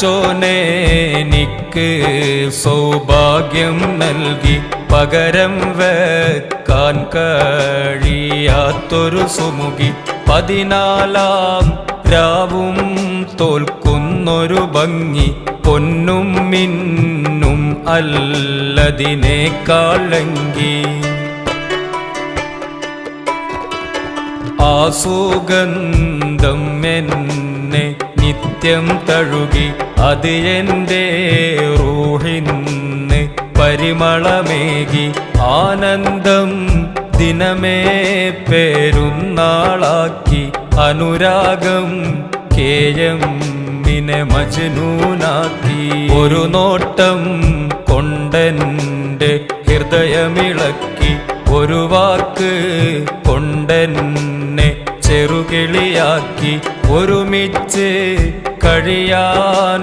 ചോനേനിക്ക് സൗഭാഗ്യം നൽകി പകരം വെക്കാൻ കഴിയാത്തൊരു സുമുഖി. പതിനാലാം രാവും തോൽക്കുന്നൊരു ഭംഗി. പൊന്നും മിന്നും അല്ലതിനേക്കാളെങ്കി ആ സുഗന്ധം എന്നെ നിത്യം തഴുകി. അത് എന്റെ റൂഹിന്ന് പരിമളമേകി ആനന്ദം ദിനമേ പേരുന്നാളാക്കി. അനുരാഗം കേയം മിനെ മജ്നൂനാക്കി. ഒരു നോട്ടം കൊണ്ടെന്റെ ഹൃദയമിളക്കി. ഒരു വാക്ക് കൊണ്ടെന്നെ ചെറുകിളിയാക്കി. ഒരുമിച്ച് കഴിയാൻ